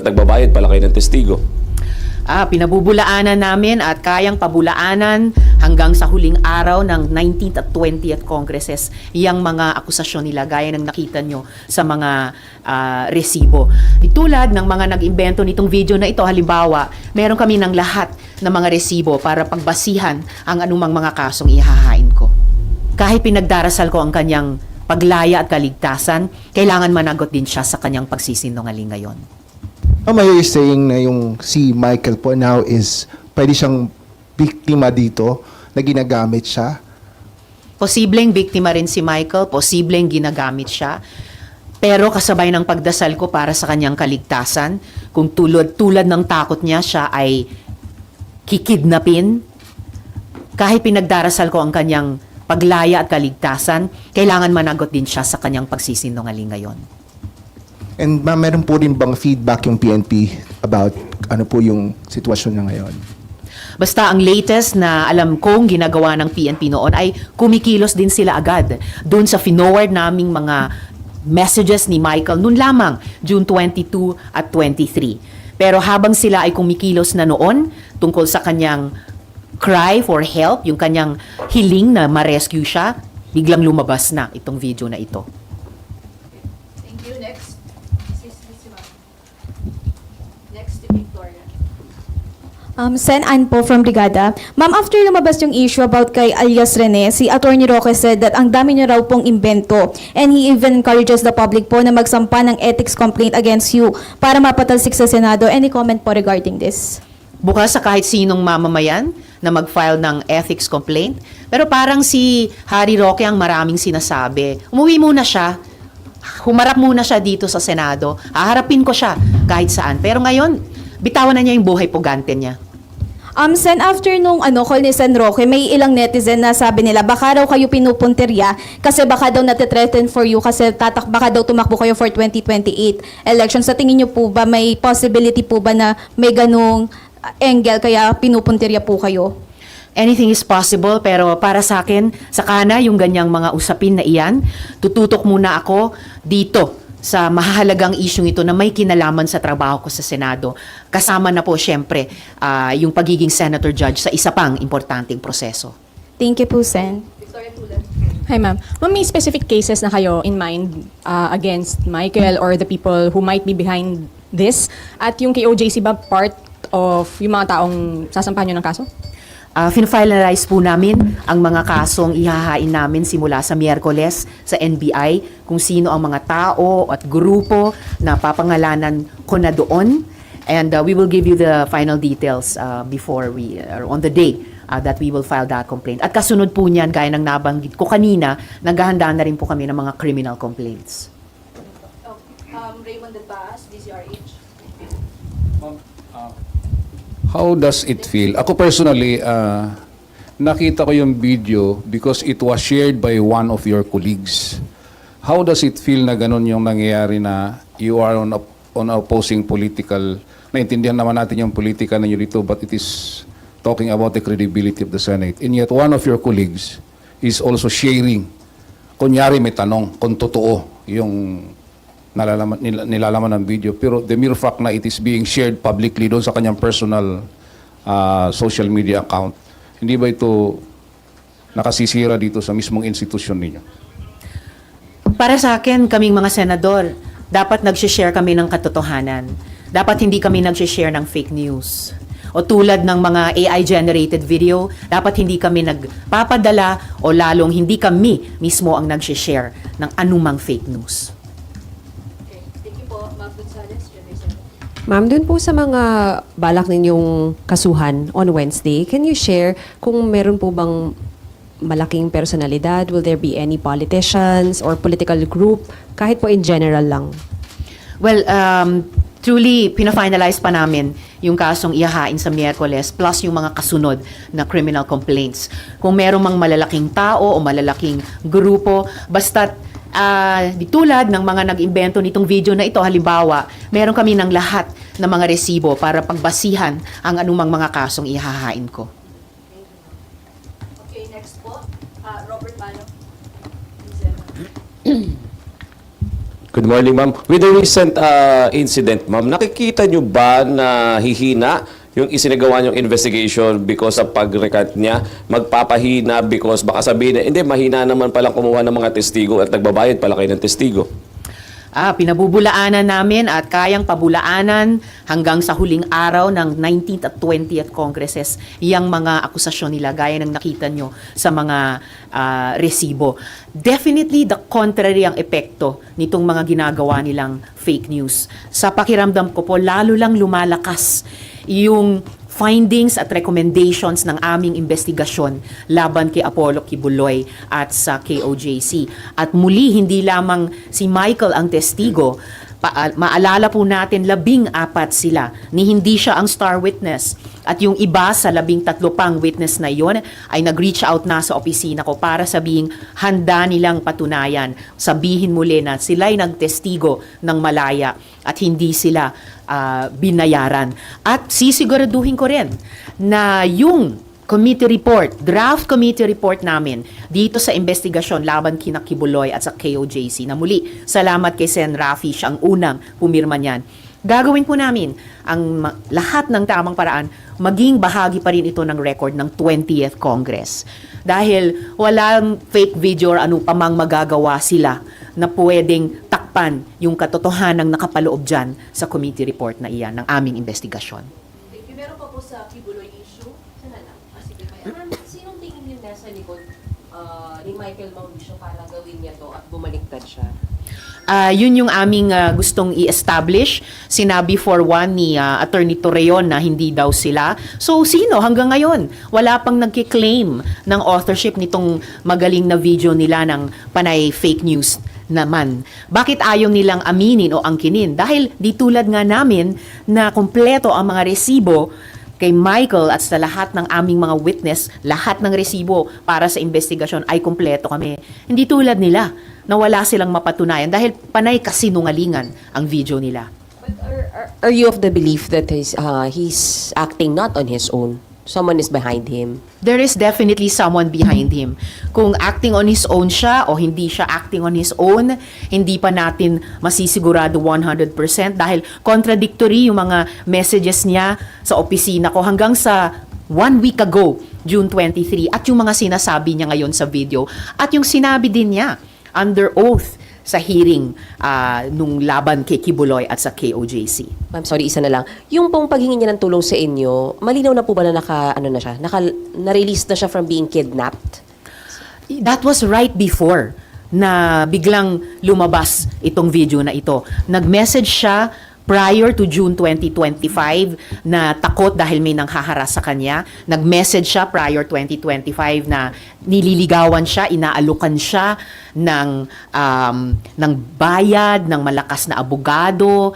Nagbabayad pala kayo ng testigo. Ah, pinabubulaanan namin at kayang pabulaanan hanggang sa huling araw ng 19th at 20th Congresses yung mga akusasyon nila gaya ng nakita nyo sa mga ah, resibo. Tulad ng mga nag-imbento nitong video na ito, halimbawa, meron kami ng lahat ng mga resibo para pagbasihan ang anumang mga kasong ihahain ko. Kahit pinagdarasal ko ang kanyang paglaya at kaligtasan, kailangan managot din siya sa kanyang pagsisinungaling ngayon. Ma'am, are you saying na yung si Michael po now is pwede siyang biktima dito na ginagamit siya? Posibleng biktima rin si Michael, posibleng ginagamit siya. Pero kasabay ng pagdasal ko para sa kanyang kaligtasan, kung tulad, tulad ng takot niya, siya ay kikidnapin, kahit pinagdarasal ko ang kanyang paglaya at kaligtasan, kailangan managot din siya sa kanyang pagsisinungaling ngayon. And ma'am, meron po rin bang feedback yung PNP about ano po yung sitwasyon niya ngayon? Basta ang latest na alam kong ginagawa ng PNP noon ay kumikilos din sila agad doon sa finoward naming mga messages ni Michael noon lamang, June 22 at 23. Pero habang sila ay kumikilos na noon tungkol sa kanyang cry for help, yung kanyang hiling na ma-rescue siya, biglang lumabas na itong video na ito. Thank you. Next. Sis, sis, ma'am. Next, si Victoria. Um, Sen Ann po from Brigada. Ma'am, after lumabas yung issue about kay alias Rene, si Attorney Roque said that ang dami niya raw pong imbento and he even encourages the public po na magsampa ng ethics complaint against you para mapatalsik sa Senado. Any comment po regarding this? bukas sa kahit sinong mamamayan na mag-file ng ethics complaint. Pero parang si Harry Roque ang maraming sinasabi. Umuwi muna siya. Humarap muna siya dito sa Senado. Haharapin ko siya kahit saan. Pero ngayon, bitawan na niya yung buhay pugante niya. Um, Sen, after nung ano, call ni Sen Roque, may ilang netizen na sabi nila, baka raw kayo pinupunterya kasi baka daw natitreaten for you kasi tatak, baka daw tumakbo kayo for 2028 election. Sa tingin niyo po ba, may possibility po ba na may ganong uh, angle kaya pinupunterya po kayo? Anything is possible pero para sa akin, saka na yung ganyang mga usapin na iyan, tututok muna ako dito sa mahalagang isyong ito na may kinalaman sa trabaho ko sa Senado. Kasama na po syempre ah, yung pagiging senator judge sa isa pang importanteng proseso. Thank you po, Sen. Victoria Tulan. Hi, ma'am. Ma'am, may specific cases na kayo in mind uh, against Michael or the people who might be behind this? At yung kay OJC ba part of yung mga taong sasampahan nyo ng kaso? Uh, finalize po namin ang mga kasong ihahain namin simula sa Miyerkules sa NBI kung sino ang mga tao at grupo na papangalanan ko na doon. And uh, we will give you the final details uh, before we, or on the day uh, that we will file that complaint. At kasunod po niyan, gaya ng nabanggit ko kanina, naghahanda na rin po kami ng mga criminal complaints. Oh, um, Raymond Dadbaas, DCRH. How does it feel? Ako personally, uh, nakita ko yung video because it was shared by one of your colleagues. How does it feel na ganun yung nangyayari na you are on, op- on opposing political, naintindihan naman natin yung politika ninyo dito, but it is talking about the credibility of the Senate. And yet one of your colleagues is also sharing, kunyari may tanong kung totoo yung nalalaman, nil- nilalaman ng video. Pero the mere fact na it is being shared publicly doon sa kanyang personal ah, social media account, hindi ba ito nakasisira dito sa mismong institusyon ninyo? Para sa akin, kaming mga senador, dapat nag-share kami ng katotohanan. Dapat hindi kami nag-share ng fake news. O tulad ng mga AI-generated video, dapat hindi kami nagpapadala o lalong hindi kami mismo ang nag-share ng anumang fake news. Ma'am, dun po sa mga balak ninyong kasuhan on Wednesday, can you share kung meron po bang malaking personalidad? Will there be any politicians or political group? Kahit po in general lang. Well, um, truly, pina-finalize pa namin yung kasong ihahain sa Miyerkules plus yung mga kasunod na criminal complaints. Kung merong mang malalaking tao o malalaking grupo, basta't ah, di tulad ng mga nag-imbento nitong video na ito, halimbawa, meron kami ng lahat ng mga resibo para pagbasihan ang anumang mga kasong ihahain ko. Okay, next po. Uh, Robert Mano. DCMO. Good morning, ma'am. With the recent uh, incident, ma'am, nakikita nyo ba na hihina yung isinagawa niyong investigation because sa pag-recant niya, magpapahina because baka sabihin na, hindi, mahina naman palang kumuha ng mga testigo at nagbabayad pala kayo ng testigo. Ah, pinabubulaanan namin at kayang pabulaanan hanggang sa huling araw ng 19th at 20th Congresses yung mga akusasyon nila gaya ng nakita nyo sa mga ah, resibo. Definitely the contrary ang epekto nitong mga ginagawa nilang fake news. Sa pakiramdam ko po, lalo lang lumalakas yung findings at recommendations ng aming investigasyon laban kay Apollo Kibuloy at sa KOJC. At muli, hindi lamang si Michael ang testigo, pa- maalala po natin labing apat sila ni hindi siya ang star witness. At yung iba sa labing tatlo pang witness na yon ay nag-reach out na sa opisina ko para sabihing handa nilang patunayan. Sabihin muli na sila'y nagtestigo ng malaya at hindi sila ah, binayaran. At sisiguraduhin ko rin na yung committee report, draft committee report namin dito sa investigasyon laban kina Kibuloy at sa KOJC na muli, salamat kay Sen. Rafi, siya ang unang pumirma niyan. Gagawin po namin ang lahat ng tamang paraan, maging bahagi pa rin ito ng record ng 20th Congress. Dahil walang fake video or ano pa mang magagawa sila na pwedeng takpan yung katotohanan ng nakapaloob dyan sa committee report na iyan ng aming investigasyon. Thank you. Meron pa po sa Kibuloy issue. Sana lang. Ah, sige, kaya. Ma'am, sinong tingin niyo nasa likod ah, ni Michael Mauricio para gawin niya to at bumaliktad siya? Ah, yun yung aming ah, gustong i-establish. Sinabi for one ni ah, Attorney Torreon na hindi daw sila. So, sino hanggang ngayon? Wala pang nagkiklaim ng authorship nitong magaling na video nila ng panay fake news naman. Bakit ayaw nilang aminin o angkinin? Dahil di tulad nga namin na kompleto ang mga resibo kay Michael at sa lahat ng aming mga witness, lahat ng resibo para sa investigasyon ay kumpleto kami. Hindi tulad nila na wala silang mapatunayan dahil panay kasinungalingan ang video nila. But are, are, are you of the belief that he's, uh, he's acting not on his own? Someone is behind him? There is definitely someone behind him. Kung acting on his own siya o hindi siya acting on his own, hindi pa natin masisigurado 100% dahil contradictory yung mga messages niya sa opisina ko hanggang sa one week ago, June 23, at yung mga sinasabi niya ngayon sa video, at yung sinabi din niya under oath sa hearing ah, nung laban kay Kibuloy at sa KOJC. Ma'am, sorry, isa na lang. Yung pong paghingi niya ng tulong sa inyo, malinaw na po ba na naka, ano na siya, naka, na-release na siya from being kidnapped? That was right before na biglang lumabas itong video na ito. Nag-message siya prior to June 2025 na takot dahil may nanghaharas sa kanya. Nag-message siya prior 2025 na nililigawan siya, inaalukan siya ng, um, ng bayad, ng malakas na abogado.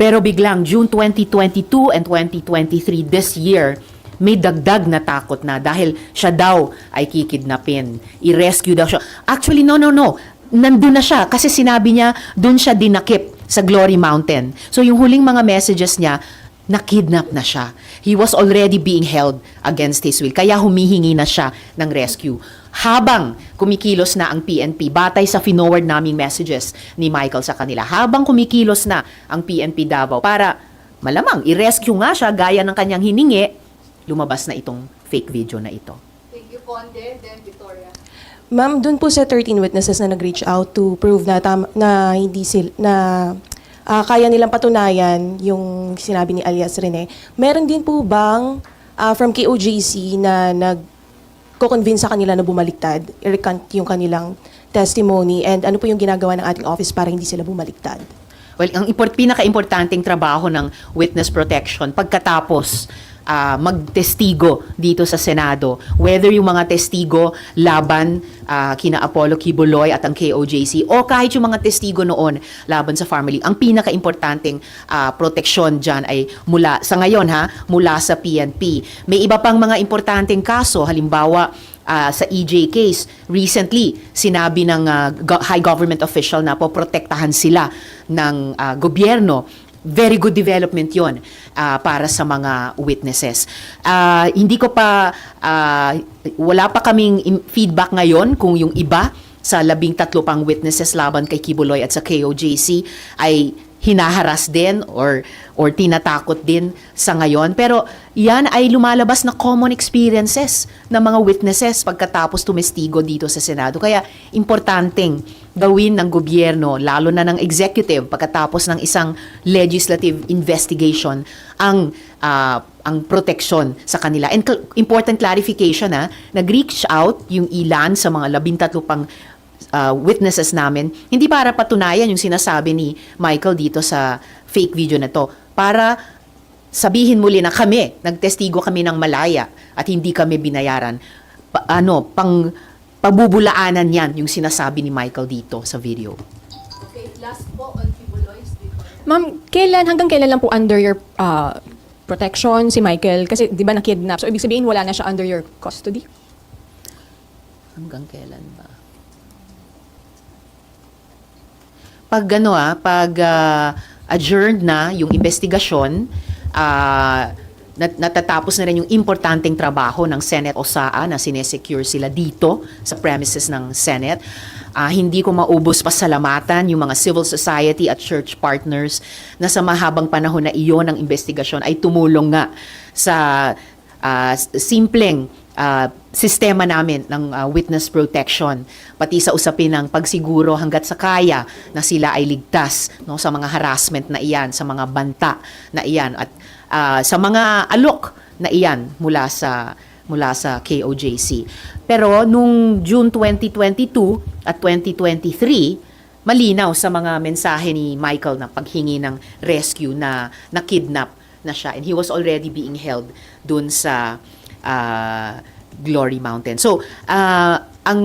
Pero biglang June 2022 and 2023 this year, may dagdag na takot na dahil siya daw ay kikidnapin. I-rescue daw siya. Actually, no, no, no. Nandun na siya kasi sinabi niya doon siya dinakip sa Glory Mountain. So yung huling mga messages niya, nakidnap na siya. He was already being held against his will. Kaya humihingi na siya ng rescue. Habang kumikilos na ang PNP, batay sa finoward naming messages ni Michael sa kanila, habang kumikilos na ang PNP Davao para malamang i-rescue nga siya gaya ng kanyang hiningi, lumabas na itong fake video na ito. Thank you, Conde. Then, Victoria. Ma'am, dun po sa 13 witnesses na nag-reach out to prove na, tam- na hindi sil na ah, kaya nilang patunayan yung sinabi ni alias Rene, meron din po bang ah, from KOJC na nag convince sa kanila na bumaliktad, i-recant yung kanilang testimony, and ano po yung ginagawa ng ating office para hindi sila bumaliktad? Well, ang import, pinaka-importanting trabaho ng witness protection pagkatapos ah, magtestigo dito sa Senado, whether yung mga testigo laban ah, kina Apollo Kibuloy at ang KOJC o kahit yung mga testigo noon laban sa family, ang pinaka-importanting ah, proteksyon dyan ay mula, sa ngayon ha, mula sa PNP. May iba pang mga importanteng kaso, halimbawa ah, sa EJ case, recently, sinabi ng ah, go- high government official na poprotektahan sila ng ah, gobyerno. Very good development yon ah, para sa mga witnesses. Ah, hindi ko pa, ah, wala pa kaming feedback ngayon kung yung iba sa labing tatlo pang witnesses laban kay Kibuloy at sa KOJC ay hinaharas din or or tinatakot din sa ngayon pero yan ay lumalabas na common experiences ng mga witnesses pagkatapos tumestigo dito sa Senado kaya importanteng gawin ng gobyerno lalo na ng executive pagkatapos ng isang legislative investigation ang ah, ang proteksyon sa kanila and cl- important clarification ha nag-reach out yung ilan sa mga labintatlo pang uh, witnesses namin, hindi para patunayan yung sinasabi ni Michael dito sa fake video na to. Para sabihin muli na kami, nagtestigo kami ng malaya at hindi kami binayaran. Pa- ano, pang pabubulaanan yan yung sinasabi ni Michael dito sa video. Okay, last po on Kibuloy's. Ma'am, kailan, hanggang kailan lang po under your ah, protection si Michael? Kasi di ba na-kidnap? So, ibig sabihin wala na siya under your custody? Hanggang kailan ba? Pag ano ah, pag ah, adjourned na yung investigasyon, ah, nat- natatapos na rin yung importanteng trabaho ng Senate. OSAA na sinesecure sila dito sa premises ng Senate. Ah, hindi ko maubos pasalamatan yung mga civil society at church partners na sa mahabang panahon na iyon ng investigasyon ay tumulong nga sa ah, s- simpleng ah, sistema namin ng ah, witness protection. Pati sa usapin ng pagsiguro hanggat sa kaya na sila ay ligtas no sa mga harassment na iyan sa mga banta na iyan. At ah, sa mga alok na iyan mula sa mula sa KOJC. Pero nung June 2022 at 2023 malinaw sa mga mensahe ni Michael na paghingi ng rescue na na-kidnap na siya and he was already being held dun sa ah, Glory Mountain. So, ah, ang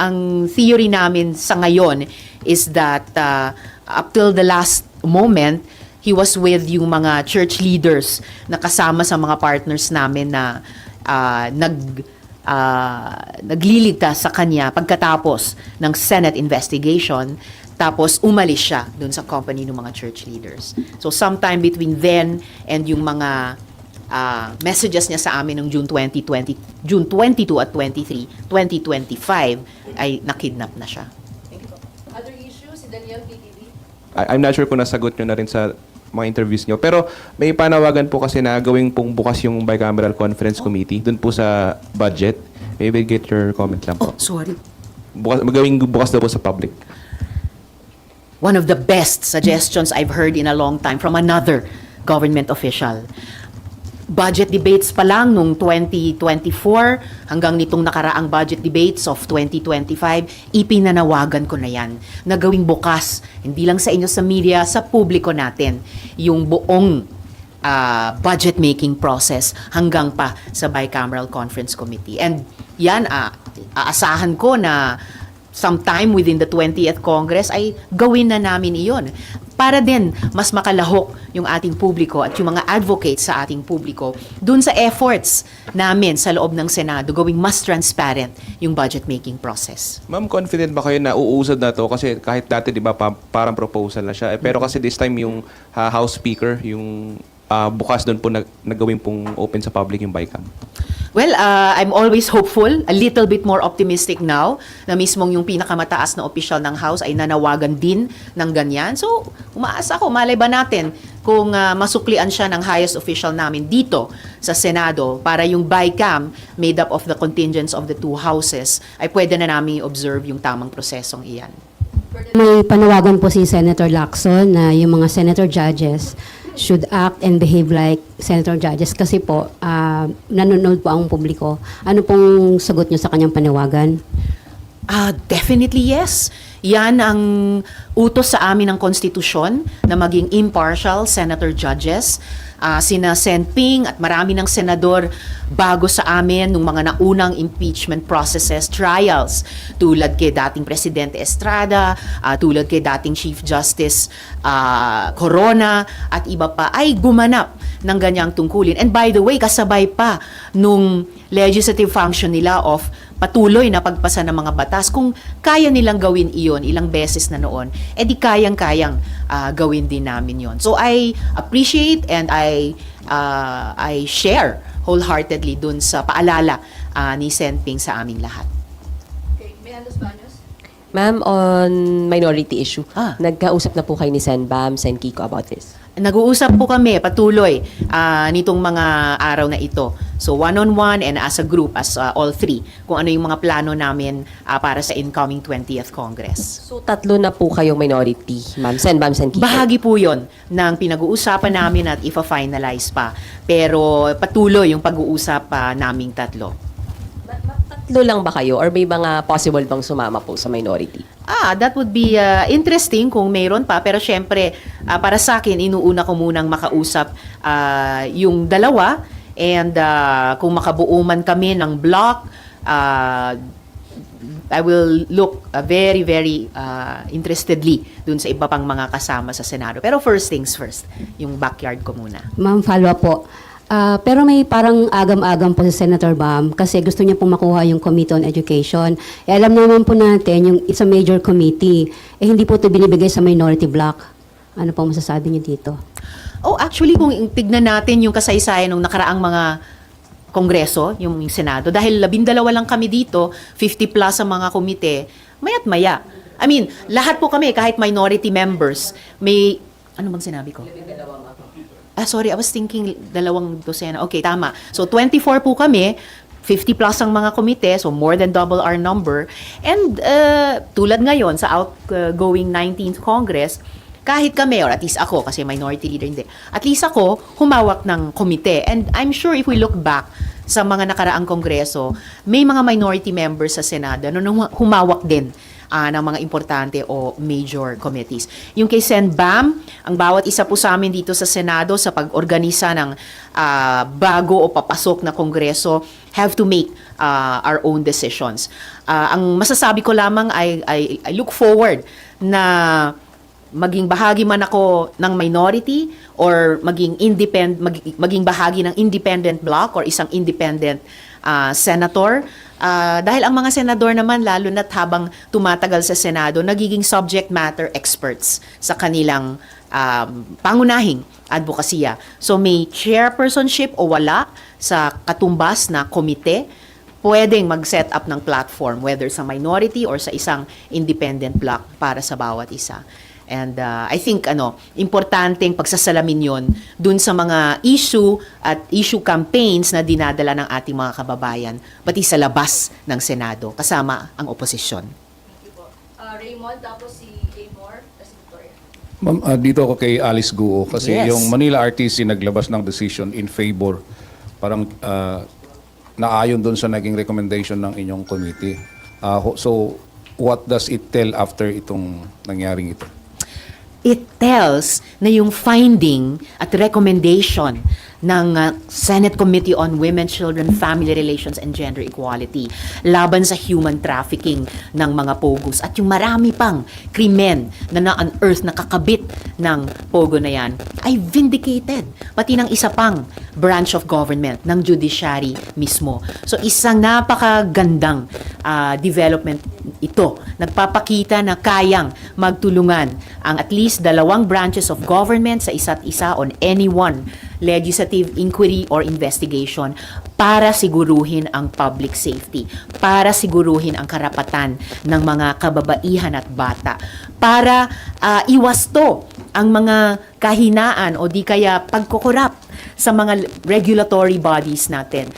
ang theory namin sa ngayon is that ah, up till the last moment he was with yung mga church leaders na kasama sa mga partners namin na ah, nag ah, nagliligtas sa kanya pagkatapos ng Senate investigation tapos umalis siya dun sa company ng mga church leaders. So sometime between then and yung mga ah, messages niya sa amin ng June 2020, June 22 at 23, 2025 ay nakidnap na siya. Other issues, si Daniel PTV. I- I'm not sure kung nasagot nyo na rin sa mga interviews nyo. Pero may panawagan po kasi na gawing pong bukas yung bicameral conference committee dun po sa budget. Maybe get your comment lang po. Oh, sorry. Bukas, magawing bukas daw po sa public. one of the best suggestions I've heard in a long time from another government official. Budget debates pa lang nung 2024 hanggang nitong nakaraang budget debates of 2025, ipinanawagan ko na yan na gawing bukas, hindi lang sa inyo sa media, sa publiko natin, yung buong ah, budget making process hanggang pa sa bicameral conference committee. And yan, ah, aasahan ko na sometime within the 20th Congress ay gawin na namin iyon. Para din mas makalahok yung ating publiko at yung mga advocates sa ating publiko dun sa efforts namin sa loob ng Senado gawing mas transparent yung budget making process. Ma'am, confident ba kayo na uusad na to? Kasi kahit dati, di ba, pa- parang proposal na siya. Eh, pero kasi this time yung ah, House Speaker, yung ah, bukas doon po nag nagawin pong open sa public yung BICAM. Well, uh, I'm always hopeful, a little bit more optimistic now na mismong yung pinakamataas na opisyal ng House ay nanawagan din ng ganyan. So, umaasa ako, malay ba natin kung uh, masuklian siya ng highest official namin dito sa Senado para yung BICAM made up of the contingents of the two houses ay pwede na namin observe yung tamang prosesong iyan. May panawagan po si Senator Lacson na yung mga senator judges should act and behave like senator judges kasi po ah, nanonood po ang publiko. Ano pong sagot niyo sa kanyang panawagan? Ah, definitely yes. Yan ang utos sa amin ng konstitusyon na maging impartial senator judges. Ah, sina Sen Ping at marami ng senador bago sa amin nung mga naunang impeachment processes, trials, tulad kay dating Presidente Estrada, ah, tulad kay dating Chief Justice ah, Corona, at iba pa, ay gumanap ng ganyang tungkulin. And by the way, kasabay pa nung legislative function nila of patuloy na pagpasa ng mga batas, kung kaya nilang gawin iyon ilang beses na noon, edi kayang-kayang ah, gawin din namin yon. So I appreciate and I ah, I share wholeheartedly dun sa paalala ah, ni Sen Ping sa aming lahat. Okay, Miranda Baños. Ma'am, on minority issue, Ah. nagkausap na po kayo ni Sen Bam, Sen Kiko about this? Nag-uusap po kami patuloy ah, nitong mga araw na ito. So one-on-one and as a group, as ah, all three, kung ano yung mga plano namin ah, para sa incoming 20th Congress. So, tatlo na po kayong minority, ma'am. Sen Bam, Sen Kiko. Bahagi po yon ng pinag-uusapan namin at ifa-finalize pa. Pero patuloy yung pag-uusap pa naming tatlo. Tatlo lang ba kayo or may mga possible bang sumama po sa minority? Ah, that would be uh, interesting kung mayroon pa. Pero syempre, ah, para sa akin, inuuna ko munang makausap ah, yung dalawa. And ah, kung makabuo man kami ng block, ah, I will look uh, very, very uh, interestedly dun sa iba pang mga kasama sa Senado. Pero first things first, yung backyard ko muna. Ma'am, follow up po. Ah, pero may parang agam-agam po si Senator Bam kasi gusto niya pong makuha yung Committee on Education. Eh, alam naman po natin, yung it's a major committee. Eh, hindi po ito binibigay sa minority block. Ano pong masasabi niyo dito? Oh, actually, kung tignan natin yung kasaysayan ng nakaraang mga kongreso, yung Senado, dahil labindalawa lang kami dito, 50 plus ang mga komite, mayat maya. I mean, lahat po kami, kahit minority members, may, ano bang sinabi ko? Ah, sorry, I was thinking dalawang dosena. Okay, tama. So, 24 po kami, 50 plus ang mga komite, so more than double our number. And uh, tulad ngayon sa outgoing 19th Congress, kahit kami, or at least ako, kasi minority leader hindi, at least ako, humawak ng komite. And I'm sure if we look back sa mga nakaraang kongreso, may mga minority members sa Senado na humawak din ah, ng mga importante o major committees. Yung kay Sen Bam, ang bawat isa po sa amin dito sa Senado sa pag-organisa ng ah, bago o papasok na kongreso have to make ah, our own decisions. Ah, ang masasabi ko lamang ay, ay I look forward na maging bahagi man ako ng minority or maging independent maging bahagi ng independent bloc or isang independent ah, senator Ah, dahil ang mga senador naman lalo na't habang tumatagal sa Senado nagiging subject matter experts sa kanilang um, pangunahing advokasya. So may chairpersonship o wala sa katumbas na komite pwedeng mag-set up ng platform whether sa minority or sa isang independent bloc para sa bawat isa. And uh, I think ano, importanteng pagsasalamin 'yon dun sa mga issue at issue campaigns na dinadala ng ating mga kababayan pati sa labas ng Senado kasama ang oposisyon. Uh, Raymond, tapos si Amor, tapos si Victoria. Ma'am, ah, dito ako kay Alice Guo kasi Yes. yung Manila RTC naglabas ng decision in favor parang ah, naayon doon sa naging recommendation ng inyong committee. Ho- so what does it tell after itong nangyaring ito? It tells na yung finding at recommendation ng uh, Senate Committee on Women, Children, Family Relations and Gender Equality laban sa human trafficking ng mga pogos at yung marami pang krimen na na-unearth, nakakabit ng pogo na yan ay vindicated pati ng isa pang branch of government ng judiciary mismo. So isang napakagandang ah, development ito. Nagpapakita na kayang magtulungan ang at least dalawang branches of government sa isa't isa on any one legislative inquiry or investigation para siguruhin ang public safety, para siguruhin ang karapatan ng mga kababaihan at bata, para ah, iwasto ang mga kahinaan o di kaya pagkukurap sa mga regulatory bodies natin